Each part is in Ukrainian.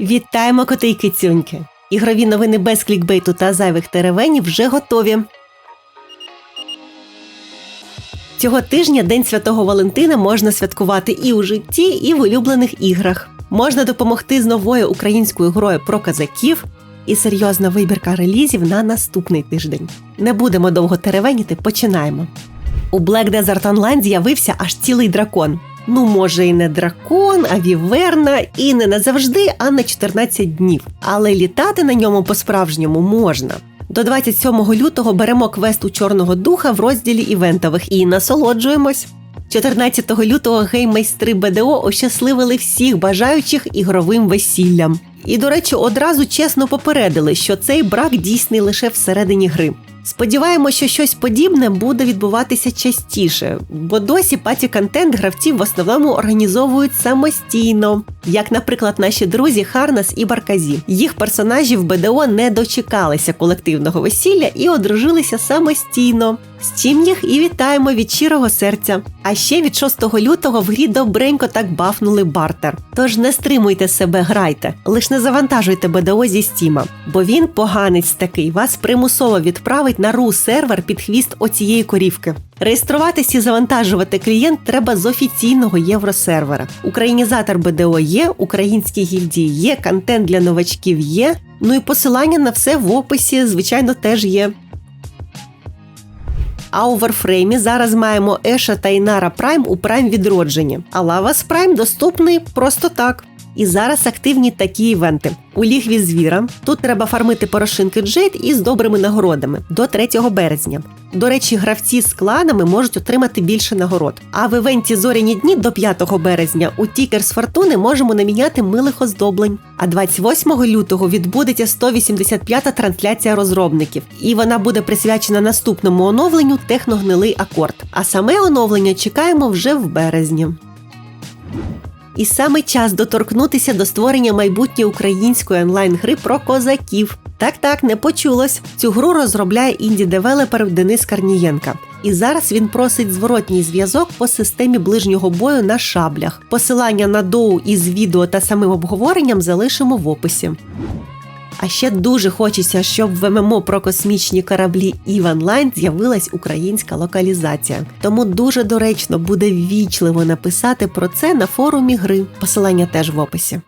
Вітаємо коти й кицюньки! Ігрові новини без клікбейту та зайвих теревенів вже готові. Цього тижня День Святого Валентина можна святкувати і у житті, і в улюблених іграх. Можна допомогти з новою українською грою про казаків і серйозна вибірка релізів на наступний тиждень. Не будемо довго теревеніти, починаємо. У Black Desert Online з'явився аж цілий дракон. Ну, може, і не дракон, а віверна, і не назавжди, а на 14 днів. Але літати на ньому по-справжньому можна. До 27 лютого беремо квест у Чорного духа в розділі івентових і насолоджуємось. 14 лютого гейммайстри БДО ощасливили всіх бажаючих ігровим весіллям. І, до речі, одразу чесно попередили, що цей брак дійсний лише всередині гри. Сподіваємося, що щось подібне буде відбуватися частіше, бо досі паті контент гравців в основному організовують самостійно, як, наприклад, наші друзі Харнас і Барказі. Їх персонажі в БДО не дочекалися колективного весілля і одружилися самостійно. З чим їх і вітаємо від щирого серця. А ще від 6 лютого в грі добренько так бафнули бартер. Тож не стримуйте себе, грайте, лиш не завантажуйте БДО зі стіма, бо він поганець такий, вас примусово відправить на ру сервер під хвіст оцієї корівки. Реєструватись і завантажувати клієнт треба з офіційного євросервера. Українізатор БДО є, українські гільдії є, контент для новачків є. Ну і посилання на все в описі, звичайно, теж є. А у Warframe зараз маємо Еша та Інара Прайм у Прайм відродженні. А Лавас Прайм доступний просто так. І зараз активні такі івенти. У лігві звіра тут треба фармити порошинки Джейд із добрими нагородами до 3 березня. До речі, гравці з кланами можуть отримати більше нагород. А в івенті зоряні дні до 5 березня у Тікер з фортуни можемо наміняти милих оздоблень. А 28 лютого відбудеться 185-та трансляція розробників, і вона буде присвячена наступному оновленню техногнилий акорд. А саме оновлення чекаємо вже в березні. І саме час доторкнутися до створення майбутньої української онлайн-гри про козаків. Так так не почулось. Цю гру розробляє інді-девелопер Денис Карнієнка. І зараз він просить зворотній зв'язок по системі ближнього бою на шаблях. Посилання на доу із відео та самим обговоренням залишимо в описі. А ще дуже хочеться, щоб в ММО про космічні кораблі EVE Online з'явилась українська локалізація. Тому дуже доречно буде ввічливо написати про це на форумі гри. Посилання теж в описі.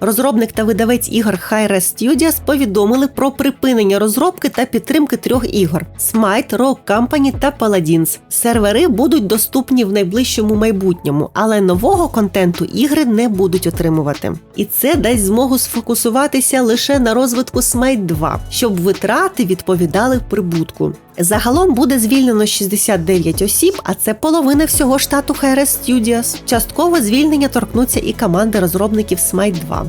Розробник та видавець ігор Hi-Res Studios повідомили про припинення розробки та підтримки трьох ігор: Smite, Rogue Company та Paladins. Сервери будуть доступні в найближчому майбутньому, але нового контенту ігри не будуть отримувати. І це дасть змогу сфокусуватися лише на розвитку Smite 2, щоб витрати відповідали прибутку. Загалом буде звільнено 69 осіб, а це половина всього штату Hi-Res Studios. Частково звільнення торкнуться і команди розробників Smite 2.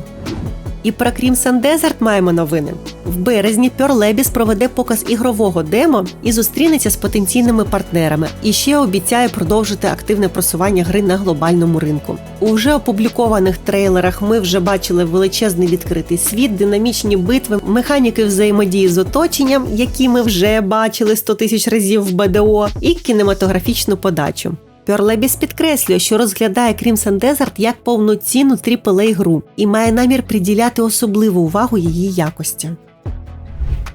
І про Crimson Desert маємо новини. В березні Labs проведе показ ігрового демо і зустрінеться з потенційними партнерами. І ще обіцяє продовжити активне просування гри на глобальному ринку. У вже опублікованих трейлерах ми вже бачили величезний відкритий світ, динамічні битви, механіки взаємодії з оточенням, які ми вже бачили 100 тисяч разів в БДО, і кінематографічну подачу. Перлебіс підкреслює, що розглядає Crimson Desert як повноцінну aaa гру і має намір приділяти особливу увагу її якості.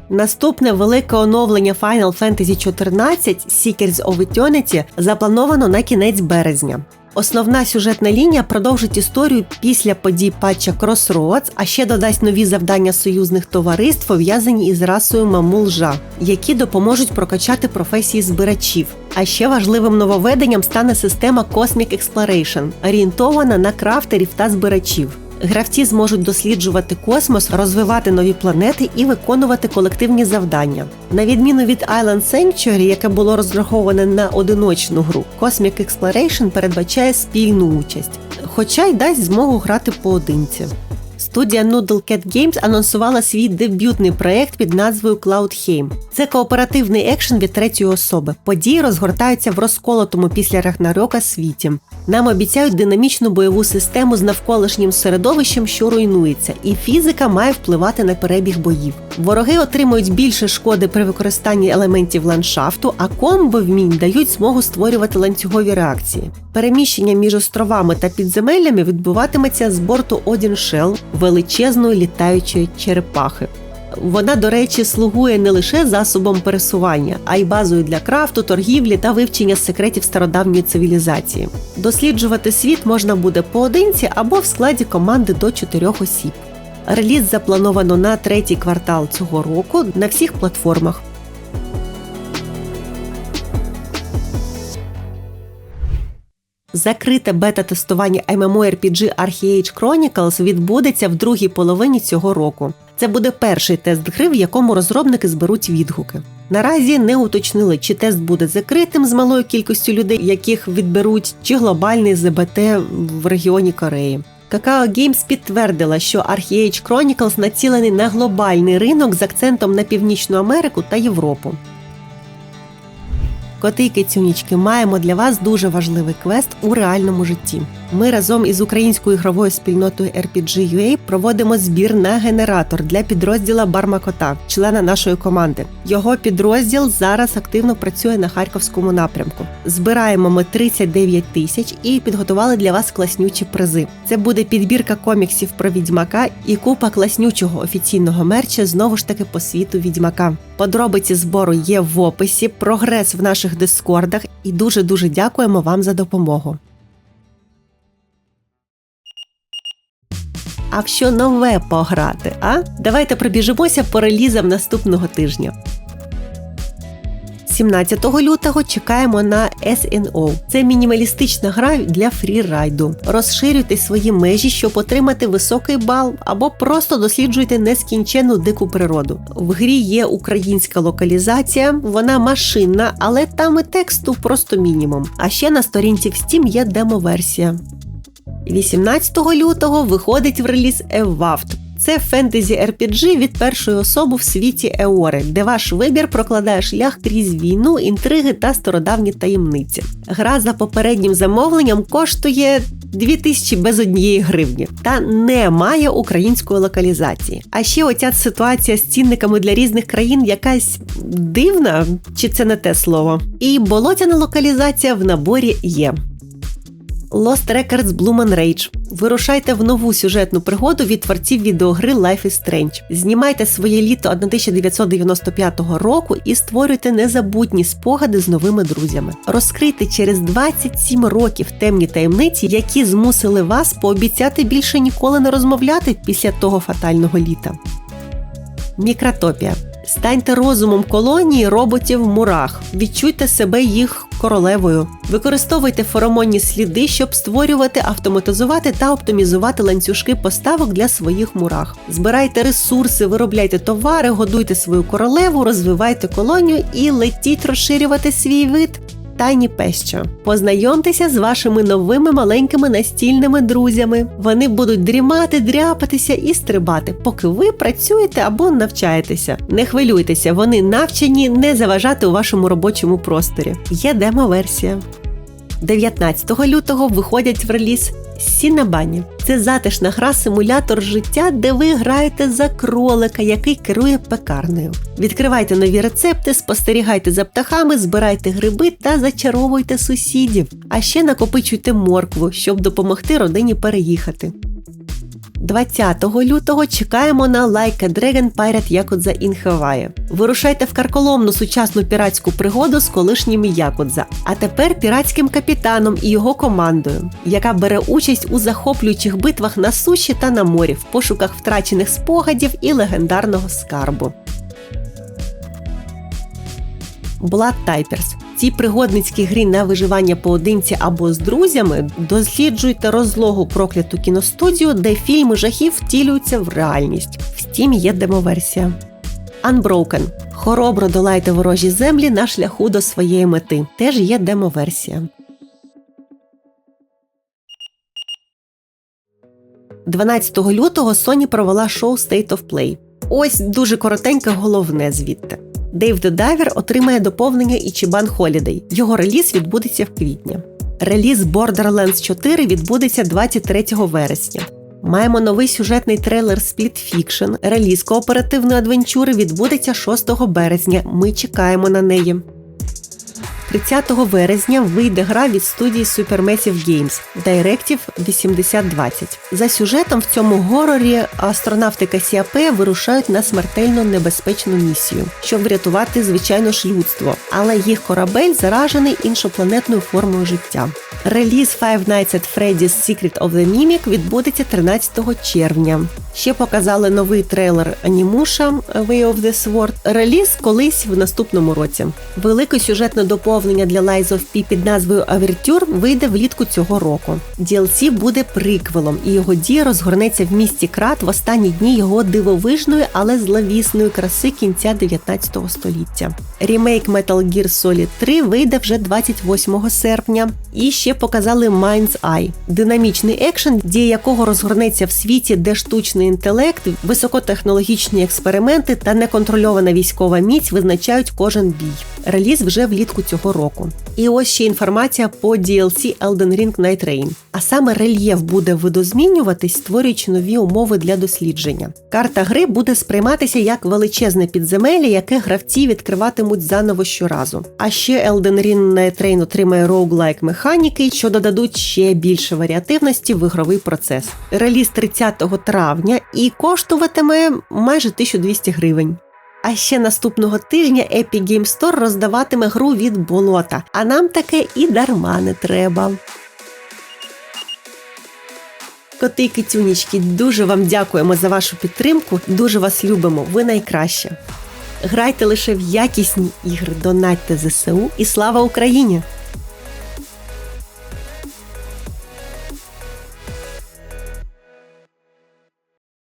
Наступне велике оновлення Final Fantasy XIV Seekers of Eternity заплановано на кінець березня. Основна сюжетна лінія продовжить історію після подій патча Crossroads, а ще додасть нові завдання союзних товариств, пов'язані із расою Мамулжа, які допоможуть прокачати професії збирачів. А ще важливим нововведенням стане система Cosmic Exploration, орієнтована на крафтерів та збирачів. Гравці зможуть досліджувати космос, розвивати нові планети і виконувати колективні завдання. На відміну від Island Sanctuary, яке було розраховане на одиночну гру, Cosmic Exploration передбачає спільну участь, хоча й дасть змогу грати поодинці. Студія Noodle Cat Games анонсувала свій дебютний проект під назвою Cloudheim. Це кооперативний екшен від третьої особи. Події розгортаються в розколотому після Рагнарьока світі. Нам обіцяють динамічну бойову систему з навколишнім середовищем, що руйнується, і фізика має впливати на перебіг боїв. Вороги отримують більше шкоди при використанні елементів ландшафту, а комбо вмінь дають змогу створювати ланцюгові реакції. Переміщення між островами та підземеллями відбуватиметься з борту Shell величезної літаючої черепахи. Вона, до речі, слугує не лише засобом пересування, а й базою для крафту, торгівлі та вивчення секретів стародавньої цивілізації. Досліджувати світ можна буде поодинці або в складі команди до чотирьох осіб. Реліз заплановано на третій квартал цього року на всіх платформах. Закрите бета-тестування MMORPG Archeage Chronicles відбудеться в другій половині цього року. Це буде перший тест гри, в якому розробники зберуть відгуки. Наразі не уточнили, чи тест буде закритим з малою кількістю людей, яких відберуть, чи глобальний ЗБТ в регіоні Кореї. Kakao Games підтвердила, що Archeage Chronicles націлений на глобальний ринок з акцентом на Північну Америку та Європу. Коти і кицюнічки, маємо для вас дуже важливий квест у реальному житті. Ми разом із українською ігровою спільнотою RPG.ua проводимо збір на генератор для підрозділа Бармакота, члена нашої команди. Його підрозділ зараз активно працює на харківському напрямку. Збираємо ми 39 тисяч і підготували для вас класнючі призи. Це буде підбірка коміксів про відьмака і купа класнючого офіційного мерча знову ж таки по світу відьмака. Подробиці збору є в описі, прогрес в наших дискордах і дуже дуже дякуємо вам за допомогу. А в що нове пограти? А давайте пробіжимося по релізам наступного тижня. 17 лютого чекаємо на SNO. Це мінімалістична гра для фрірайду. Розширюйте свої межі, щоб отримати високий бал, або просто досліджуйте нескінчену дику природу. В грі є українська локалізація, вона машинна, але там і тексту просто мінімум. А ще на сторінці в Steam є демо-версія. 18 лютого виходить в реліз Ewaft. Це фентезі RPG від першої особи в світі Еори, де ваш вибір прокладає шлях крізь війну, інтриги та стародавні таємниці. Гра за попереднім замовленням коштує 2000 без однієї гривні та не має української локалізації. А ще оця ситуація з цінниками для різних країн якась дивна, чи це не те слово. І болотяна локалізація в наборі є. Lost Records Bloom and Rage. Вирушайте в нову сюжетну пригоду від творців відеогри Life is Strange. Знімайте своє літо 1995 року і створюйте незабутні спогади з новими друзями. Розкрийте через 27 років темні таємниці, які змусили вас пообіцяти більше ніколи не розмовляти після того фатального літа. Мікротопія. Станьте розумом колонії роботів мурах, відчуйте себе їх королевою. Використовуйте феромонні сліди, щоб створювати, автоматизувати та оптимізувати ланцюжки поставок для своїх мурах. Збирайте ресурси, виробляйте товари, годуйте свою королеву, розвивайте колонію і летіть розширювати свій вид. Тайні Пещо. Познайомтеся з вашими новими маленькими настільними друзями. Вони будуть дрімати, дряпатися і стрибати, поки ви працюєте або навчаєтеся. Не хвилюйтеся, вони навчені не заважати у вашому робочому просторі. Є демо-версія. 19 лютого виходять в реліз Сінабані. Це затишна гра симулятор життя, де ви граєте за кролика, який керує пекарнею. Відкривайте нові рецепти, спостерігайте за птахами, збирайте гриби та зачаровуйте сусідів. А ще накопичуйте моркву, щоб допомогти родині переїхати. 20 лютого чекаємо на Like a Dragon Pirate Yakuza in Hawaii. Вирушайте в карколомну сучасну піратську пригоду з колишніми Якудза, а тепер піратським капітаном і його командою, яка бере участь у захоплюючих битвах на суші та на морі в пошуках втрачених спогадів і легендарного скарбу. Blood Typers. Цій пригодницькій грі на виживання поодинці або з друзями досліджуйте розлогу прокляту кіностудію, де фільми жахів втілюються в реальність. Втім, є демоверсія. Unbroken. Хоробро долайте ворожі землі на шляху до своєї мети. Теж є демоверсія. 12 лютого Sony провела шоу State of Play. Ось дуже коротеньке головне звідти. Дейв the Diver отримає доповнення Ichiban Holiday. Його реліз відбудеться в квітні. Реліз Borderlands 4 відбудеться 23 вересня. Маємо новий сюжетний трейлер Split Fiction. Реліз кооперативної адвенчури відбудеться 6 березня. Ми чекаємо на неї. 30 вересня вийде гра від студії Supermassive Games Directive 8020. За сюжетом в цьому горорі астронавти Касіапе вирушають на смертельно небезпечну місію, щоб врятувати звичайно ж людство, але їх корабель заражений іншопланетною формою життя. Реліз Five Nights at Freddy's Secret of the Mimic відбудеться 13 червня. Ще показали новий трейлер Анімуша Way of the Sword. Реліз колись в наступному році. Велике сюжетне доповнення для Lies of P під назвою Авертюр вийде влітку цього року. DLC буде приквелом, і його дія розгорнеться в місті Крат в останні дні його дивовижної, але зловісної краси кінця 19 століття. Рімейк Metal Gear Solid 3 вийде вже 28 серпня. І ще показали Mind's Eye – динамічний екшен, дія якого розгорнеться в світі, де штучний інтелект, високотехнологічні експерименти та неконтрольована військова міць визначають кожен бій. Реліз вже влітку цього року. І ось ще інформація по DLC Elden Ring Night Rain. А саме рельєф буде видозмінюватись, створюючи нові умови для дослідження. Карта гри буде сприйматися як величезне підземелля, яке гравці відкриватимуть заново щоразу. А ще Elden Ring Night Rain отримає roguelike механіки, що додадуть ще більше варіативності в ігровий процес. Реліз 30 травня і коштуватиме майже 1200 гривень. А ще наступного тижня Epic Game Store роздаватиме гру від болота, а нам таке і дарма не треба. Коти і китюнічки, дуже вам дякуємо за вашу підтримку. Дуже вас любимо. Ви найкраще. Грайте лише в якісні ігри, донатьте ЗСУ і слава Україні!